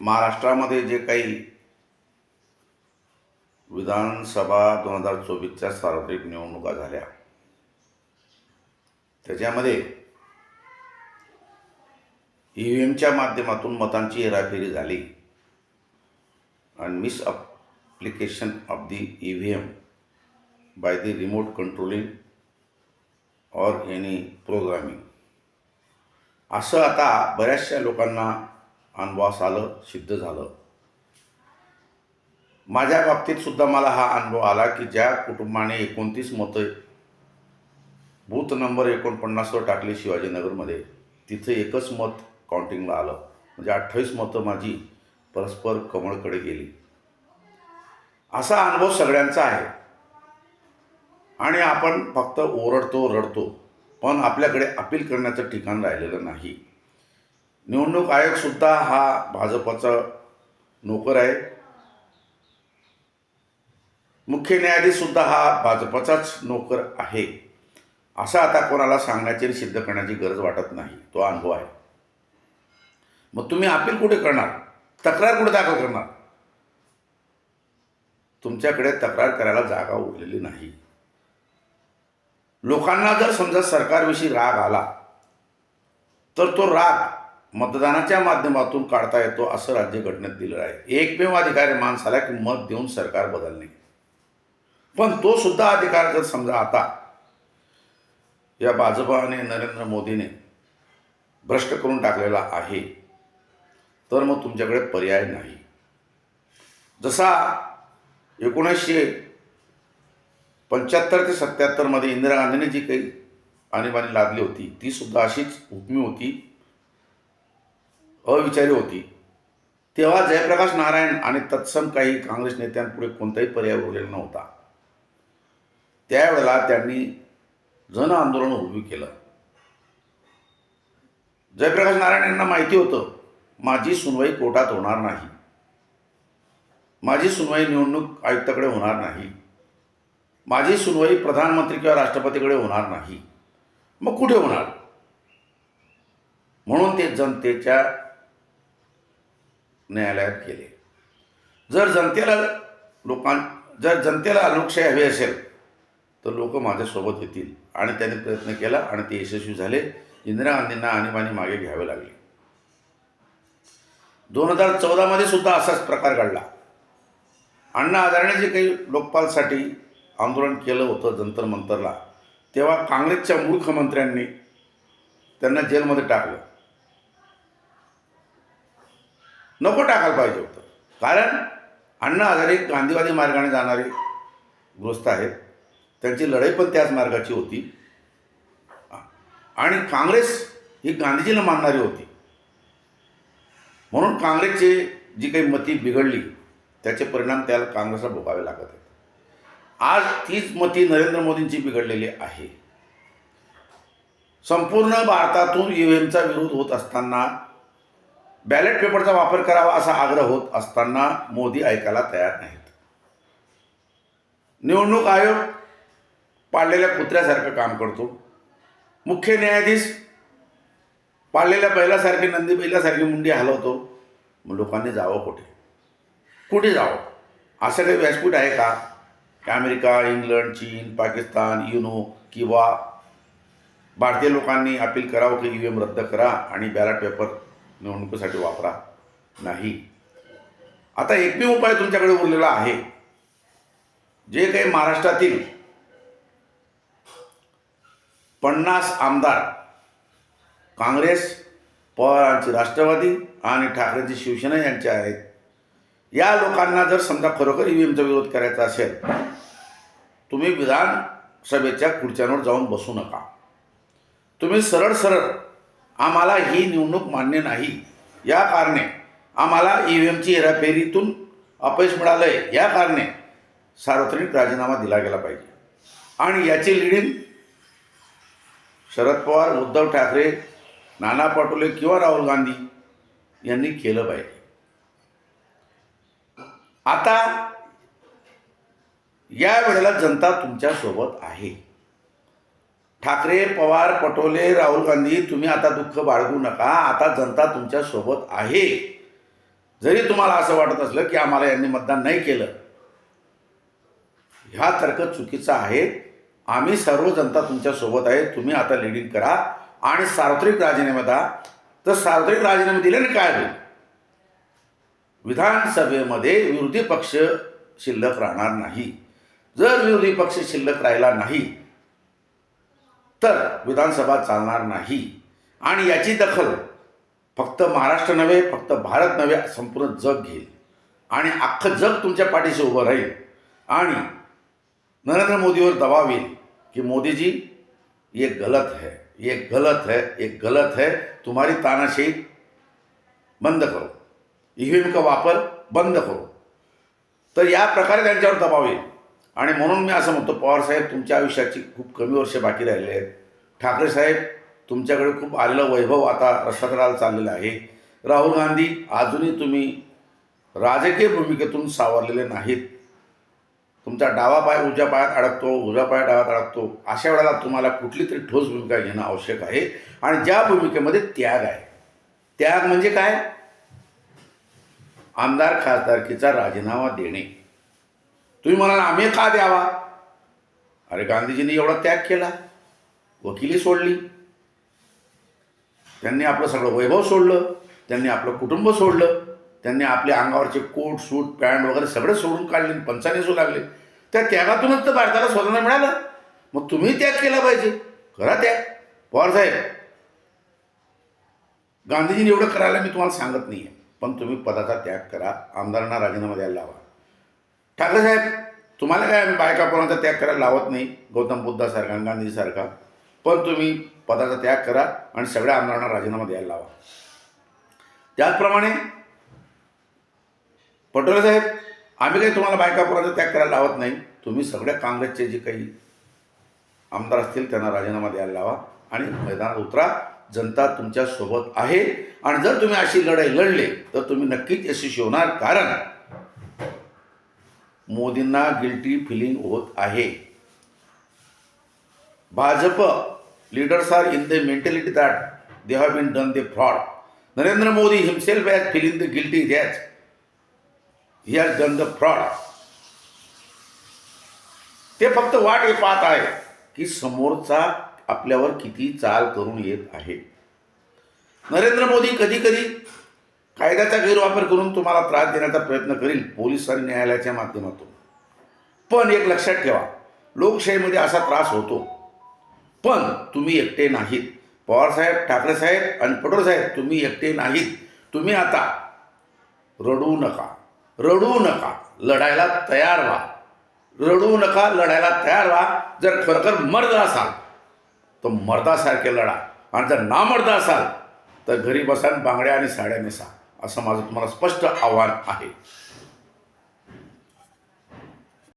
महाराष्ट्रामध्ये जे काही विधानसभा दोन हजार चोवीसच्या सार्वत्रिक निवडणुका झाल्या त्याच्यामध्ये ई व्ही एमच्या माध्यमातून मतांची हेराफेरी झाली आणि misapplication of the E V M by the remote controlling or any programming असं आता बऱ्याचशा लोकांना अनुभवास आलं सिद्ध झालं. माझ्या बाबतीत सुद्धा मला हा अनुभव आला की ज्या कुटुंबाने एकोणतीस मतं बूथ नंबर एकोणपन्नासवर टाकले शिवाजीनगरमध्ये तिथे एकच मत काउंटिंगला आलं. म्हणजे अठ्ठावीस मतं माझी परस्पर कमळकडे गेली. असा अनुभव सगळ्यांचा आहे. आणि आपण फक्त ओरडतो रडतो पण आपल्याकडे अपील करण्याचं ठिकाण राहिलेलं नाही. निवडणूक आयोगसुद्धा हा भाजपचा नोकर आहे. मुख्य न्यायाधीशसुद्धा हा भाजपचाच नोकर आहे. असं आता कोणाला सांगण्याची आणि सिद्ध करण्याची गरज वाटत नाही. तो अनुभव आहे. मग तुम्ही अपील कुठे करणार? तक्रार कुठे दाखल करणार? तुमच्याकडे तक्रार करायला जागा उरलेली नाही. लोकांना जर समजा सरकारविषयी राग आला तर तो राग मतदानाच्या माध्यमातून काढता येतो असं राज्यघटनेत दिलं आहे. एकमेव अधिकार आहे माणसाला की मत देऊन सरकार बदलणे. पण तो सुद्धा अधिकार जर समजा आता या भाजपाने नरेंद्र मोदीने भ्रष्ट करून टाकलेला आहे तर मग तुमच्याकडे पर्याय नाही. जसा एकोणीसशे पंच्याहत्तर ते सत्याहत्तरमध्ये इंदिरा गांधीने जी काही आणीबाणी लादली होती ती सुद्धा अशीच हुकमी होती. अविचारी होती. तेव्हा जयप्रकाश नारायण आणि तत्सम काही काँग्रेस नेत्यांपुढे कोणताही पर्याय उरलेला नव्हता. त्यावेळेला त्यांनी जन आंदोलन उभी केलं. जयप्रकाश नारायण यांना माहिती होतं माझी सुनवाई कोर्टात होणार नाही. माझी सुनवाई निवडणूक आयुक्ताकडे होणार नाही. माझी सुनवाई प्रधानमंत्री किंवा राष्ट्रपतीकडे होणार नाही. मग कुठे होणार? म्हणून ते जनतेच्या न्यायालयात केले. जर जनतेला लोकां जर जनतेला लोकशाही हवी असेल तर लोक माझ्यासोबत येतील. आणि त्यांनी प्रयत्न केला आणि ते यशस्वी झाले. इंदिरा गांधींना आणीबाणी मागे घ्यावे लागले. दोन हजार चौदामध्ये सुद्धा असाच प्रकार घडला. अण्णा हजारे जे काही लोकपालसाठी आंदोलन केलं होतं जंतर मंतरला तेव्हा काँग्रेसच्या मूर्ख मंत्र्यांनी त्यांना जेलमध्ये टाकलं. नको टाकायला पाहिजे होतं. कारण अण्णा हजारे गांधीवादी मार्गाने जाणारे ग्रस्त आहेत. त्यांची लढाई पण त्याच मार्गाची होती. आणि काँग्रेस ही गांधीजीला मानणारी होती. म्हणून काँग्रेसची जी काही मती बिघडली त्याचे परिणाम त्याला काँग्रेसला भोगावे लागत आहेत. आज तीच मती नरेंद्र मोदींची बिघडलेली आहे. संपूर्ण भारतातून यू एमचा विरोध होत असताना बॅलेट पेपरचा वापर करावा असा आग्रह होत असताना मोदी ऐकायला तयार नाहीत. निवडणूक आयोग पाळलेल्या कुत्र्यासारखं काम करतो. मुख्य न्यायाधीश पाळलेल्या बैलासारखी नंदी बैलासारखी मुंडी हलवतो. मग लोकांनी जावं कुठे? कुठे जावं? असं काही व्यासपीठ आहे का? अमेरिका इंग्लंड चीन पाकिस्तान युनो किंवा भारतीय लोकांनी अपील करावं की ई व्ही एम रद्द करा आणि बॅलेट पेपर निवडणुकीसाठी वापरा. नाही. आता एकमेव उपाय तुमच्याकडे उरलेला आहे. जे काही महाराष्ट्रातील पन्नास आमदार काँग्रेस पवारांची राष्ट्रवादी आणि ठाकरेंची शिवसेना यांचे आहेत. या लोकांना जर समजा खरोखर ई व्ही एमचा विरोध करायचा असेल तुम्ही विधानसभेच्या खुर्च्यांवर जाऊन बसू नका. तुम्ही सरळ सरळ आम्हाला ही निवडणूक मान्य नाही. या कारणे आम्हाला ई व्ही एमची हेराफेरीतून अपयश मिळालं आहे या कारणे सार्वत्रिक राजीनामा दिला गेला पाहिजे. आणि याची लिडिंग शरद पवार उद्धव ठाकरे नाना पटोले किंवा राहुल गांधी यांनी केलं पाहिजे. आता या वेळेला जनता तुमच्यासोबत आहे. ठाकरे पवार पटोले राहुल गांधी तुम्ही आता दुःख बाळगू नका. आता जनता तुमच्यासोबत आहे. जरी तुम्हाला असं वाटत असलं की आम्हाला यांनी मतदान नाही केलं ह्या तर्क चुकीचा आहे. आम्ही सर्व जनता तुमच्यासोबत आहे. तुम्ही आता लिडिंग करा. आणि सार्वत्रिक राजीनामे द्या. तर सार्वत्रिक राजीनामे दिल्याने काय होईल? विधानसभेमध्ये विरोधी पक्ष शिल्लक राहणार नाही. जर विरोधी पक्ष शिल्लक राहिला नाही तर विधानसभा चालणार नाही. आणि याची दखल फक्त महाराष्ट्र नव्हे फक्त भारत नव्हे संपूर्ण जग घेईल. आणि अख्खं जग तुमच्या पाठीशी उभं राहील. आणि नरेंद्र मोदीवर दबाव येईल की मोदीजी ये गलत है ये गलत है ये गलत है तुम्हारी तानाशाही बंद करो. ईव्हीएम का वापर बंद करो. तर या प्रकारे त्यांच्यावर दबाव येईल. आणि म्हणून मी असं म्हणतो पवार साहेब तुमच्या आयुष्याची खूप कमी वर्ष बाकी राहिली आहेत. ठाकरे साहेब तुमच्याकडे खूप आलेलं वैभव आता रसातळाला चाललेलं आहे. राहुल गांधी अजूनही तुम्ही राजकीय भूमिकेतून सावरलेले नाहीत. तुमचा डावा पाय उजव्या पायात अडकतो उजव्या पाय डावात अडकतो. अशा वेळेला तुम्हाला कुठली तरी ठोस भूमिका घेणं आवश्यक आहे. आणि ज्या भूमिकेमध्ये त्याग आहे. त्याग म्हणजे काय? आमदार खासदारकीचा राजीनामा देणे. तुम्ही म्हणाल आम्ही का द्यावा? अरे गांधीजींनी एवढा त्याग केला. वकिली सोडली. त्यांनी आपलं सगळं वैभव सोडलं. त्यांनी आपलं कुटुंब सोडलं. त्यांनी आपल्या अंगावरचे कोट सूट पॅन्ट वगैरे सगळे सोडून काढले पंचाने सो लागले. त्या त्यागातूनच तर भारताला स्वातंत्र्य मिळालं. मग तुम्ही त्याग केला पाहिजे. करा त्याग. पवार साहेब गांधीजींनी एवढं करायला मी तुम्हाला सांगत नाही आहे पण तुम्ही पदाचा त्याग करा. आमदारांना राजीनामा द्यायला लावा. ठाकरे साहेब तुम्हाला काय आम्ही बायका त्याग करायला लावत नाही? गौतम बुद्धासारखा गांधीसारखा पण तुम्ही पदाचा त्याग करा आणि सगळ्या आमदारांना राजीनामा द्यायला लावा. त्याचप्रमाणे पटोले साहेब आम्ही काही तुम्हाला बायका त्याग करायला लावत नाही. तुम्ही सगळ्या काँग्रेसचे जे काही आमदार असतील त्यांना राजीनामा द्यायला लावा आणि मैदानात उतरा. जनता तुमच्यासोबत आहे. आणि जर तुम्ही अशी लढाई लढले तर तुम्ही नक्कीच यशस्वी होणार. कारण मोदींना गिल्टी फिलिंग होत आहे. Bhajap leaders are in the mentality that they have been done the fraud Narendra Modi himself has feeling the guilty that he has done the fraud ते फक्त वाट हे पाहत आहे की समोरचा आपल्यावर किती चाल करून येत आहे. नरेंद्र मोदी कधी कधी कायद्याचा गैरवापर करून तुम्हाला त्रास देण्याचा प्रयत्न करील पोलीस आणि न्यायालयाच्या माध्यमातून. पण एक लक्षात ठेवा लोकशाहीमध्ये असा त्रास होतो. पण तुम्ही एकटे नाहीत. पवारसाहेब ठाकरे साहेब आणि पटोले साहेब तुम्ही एकटे नाहीत. तुम्ही आता रडू नका रडू नका लढायला तयार व्हा. रडू नका लढायला तयार व्हा. जर खरोखर मर्द असाल तर मर्दासारखे लढा. आणि जर नामर्द असाल तर घरी बसा बांगड्या आणि साड्या नेसा. असं माझं तुम्हाला स्पष्ट आव्हान आहे.